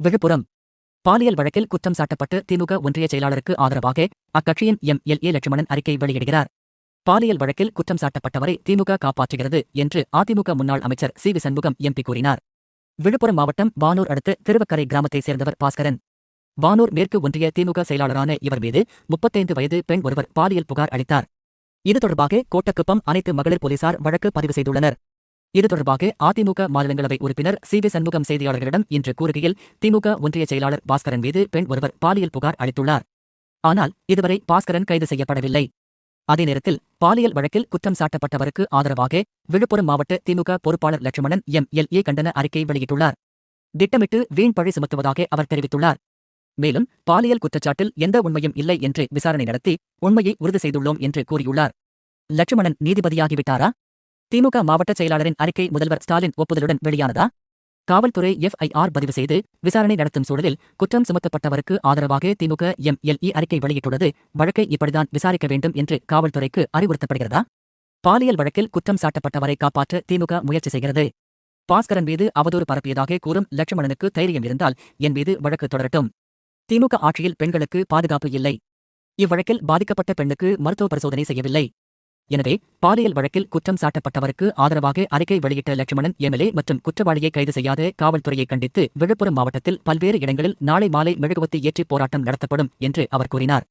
விழுப்புரம். பாலியல் வழக்கில் குற்றம் சாட்டப்பட்டு திமுக ஒன்றிய செயலாளருக்கு ஆதரவாக அக்கட்சியின் எம். எல். ஏ. லட்சுமணன் அறிக்கை வெளியிடுகிறார். பாலியல் வழக்கில் குற்றம் சாட்டப்பட்டவரை திமுக காப்பாற்றுகிறது என்று அதிமுக முன்னாள் அமைச்சர் சி. வி. சண்முகம் எம்பி கூறினார். விழுப்புரம் மாவட்டம் வானூர் அடுத்து திருவக்கரை கிராமத்தைச் சேர்ந்தவர் பாஸ்கரன். வானூர் மேற்கு ஒன்றிய திமுக செயலாளரான இவர் மீது முப்பத்தைந்து வயது பெண் ஒருவர் பாலியல் புகார் அளித்தார். இது தொடர்பாக கோட்டக்குப்பம் அனைத்து மகளிர் போலீசார் வழக்கு பதிவு செய்துள்ளனர். இது தொடர்பாக அதிமுக மாநிலங்களவை உறுப்பினர் சி வி சண்முகம் செய்தியாளர்களிடம் இன்று கூறுகையில் திமுக ஒன்றிய செயலாளர் பாஸ்கரன் மீது பெண் ஒருவர் பாலியல் புகார் அளித்துள்ளார். ஆனால் இதுவரை பாஸ்கரன் கைது செய்யப்படவில்லை. அதே நேரத்தில் பாலியல் வழக்கில் குற்றம் சாட்டப்பட்டவருக்கு ஆதரவாக விழுப்புரம் மாவட்ட திமுக பொறுப்பாளர் லட்சுமணன் எம். எல். ஏ. கண்டன அறிக்கை வெளியிட்டுள்ளார். திட்டமிட்டு வீண் பழி சுமத்துவதாக அவர் தெரிவித்துள்ளார். மேலும் பாலியல் குற்றச்சாட்டில் எந்த உண்மையும் இல்லை என்று விசாரணை நடத்தி உண்மையை உறுதி செய்துள்ளோம் என்று கூறியுள்ளார். லட்சுமணன் நீதிபதியாகிவிட்டாரா? திமுக மாவட்ட செயலாளரின் அறிக்கை முதல்வர் ஸ்டாலின் ஒப்புதலுடன் வெளியானதா? காவல்துறை எஃப்ஐஆர் பதிவு செய்து விசாரணை நடத்தும் சூழலில் குற்றம் சுமத்தப்பட்டவருக்கு ஆதரவாக திமுக எம்எல்இ அறிக்கை வெளியிட்டுள்ளது. வழக்கை இப்படிதான் விசாரிக்க வேண்டும் என்று காவல்துறைக்கு அறிவுறுத்தப்படுகிறதா? பாலியல் வழக்கில் குற்றம் சாட்டப்பட்டவரை காப்பாற்ற திமுக முயற்சி செய்கிறது. பாஸ்கரன் மீது அவதூறு பரப்பியதாக கூறும் லட்சுமணனுக்கு தைரியம் இருந்தால் என் மீது வழக்கு தொடரட்டும். திமுக ஆட்சியில் பெண்களுக்கு பாதுகாப்பு இல்லை. இவ்வழக்கில் பாதிக்கப்பட்ட பெண்ணுக்கு மருத்துவ பரிசோதனை செய்யவில்லை. எனவே பாலியல் வழக்கில் குற்றம் சாட்டப்பட்டவருக்கு ஆதரவாக அறிக்கை வெளியிட்ட லட்சுமணன் எம்எல்ஏ மற்றும் குற்றவாளியை கைது செய்யாத காவல்துறையை கண்டித்து விழுப்புரம் மாவட்டத்தில் பல்வேறு இடங்களில் நாளை மாலை மெழுகுவத்தி ஏற்றி போராட்டம் நடத்தப்படும் என்று அவர் கூறினார்.